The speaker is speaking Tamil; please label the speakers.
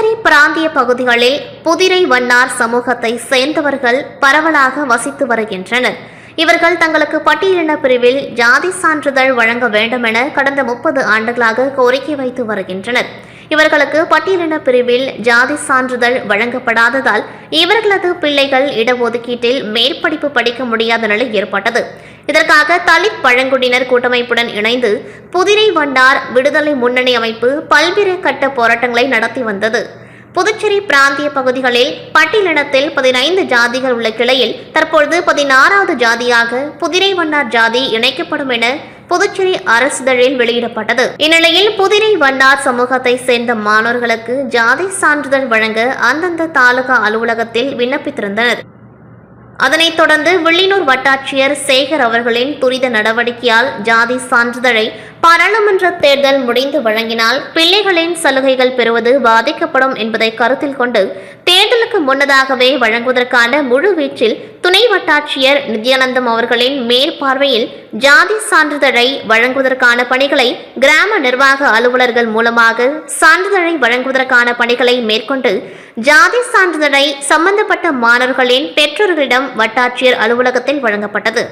Speaker 1: புதுச்சேரி பிராந்திய பகுதிகளில் புதிரை வண்ணார் சமூகத்தை சேர்ந்தவர்கள் பரவலாக வசித்து வருகின்றனர். இவர்கள் தங்களுக்கு பட்டியலின பிரிவில் ஜாதி சான்றிதழ் வழங்க வேண்டும் என கடந்த முப்பது ஆண்டுகளாக கோரிக்கை வைத்து வருகின்றனர். இவர்களுக்கு பட்டியலின பிரிவில் ஜாதி சான்றிதழ் வழங்கப்படாததால் இவர்களது பிள்ளைகள் இடஒதுக்கீட்டில் மேற்படிப்பு படிக்க முடியாத நிலை ஏற்பட்டது. இதற்காக தலித் பழங்குடியினர் கூட்டமைப்புடன் இணைந்து புதிரை வண்டார் விடுதலை முன்னணி அமைப்பு பல்வேறு கட்ட போராட்டங்களை நடத்தி வந்தது. புதுச்சேரி பிராந்திய பகுதிகளில் பட்டியலினத்தில் பதினைந்து ஜாதிகள் உள்ள கிளையில் தற்பொழுது பதினாறாவது ஜாதியாக புதிரை வண்ணார் ஜாதி இணைக்கப்படும் என புதுச்சேரி அரசிதழில் வெளியிடப்பட்டது. இந்நிலையில் புதிரை வண்ணார் சமூகத்தை சேர்ந்த மாணவர்களுக்கு ஜாதி சான்றிதழ் வழங்க அந்தந்த தாலுகா அலுவலகத்தில் விண்ணப்பித்திருந்தனர். அதனைத் தொடர்ந்து வில்லியனூர் வட்டாட்சியர் சேகர் அவர்களின் துரித நடவடிக்கையால் ஜாதி சான்றிதழை பாராளுமன்ற தேர்தல் முடிந்து வழங்கினால் பிள்ளைகளின் சலுகைகள் பெறுவது பாதிக்கப்படும் என்பதை கருத்தில் கொண்டு தேர்தலுக்கு முன்னதாகவே வழங்குவதற்கான முழு வீச்சில் துணை வட்டாட்சியர் நித்யானந்தம் அவர்களின் மேற்பார்வையில் ஜாதி சான்றிதழை வழங்குவதற்கான பணிகளை கிராம நிர்வாக அலுவலர்கள் மூலமாக சான்றிதழை வழங்குவதற்கான பணிகளை மேற்கொண்டு ஜாதி சான்றிதழை சம்பந்தப்பட்ட மாணவர்களின் பெற்றோர்களிடம் வட்டாட்சியர் அலுவலகத்தில் வழங்கப்பட்டது.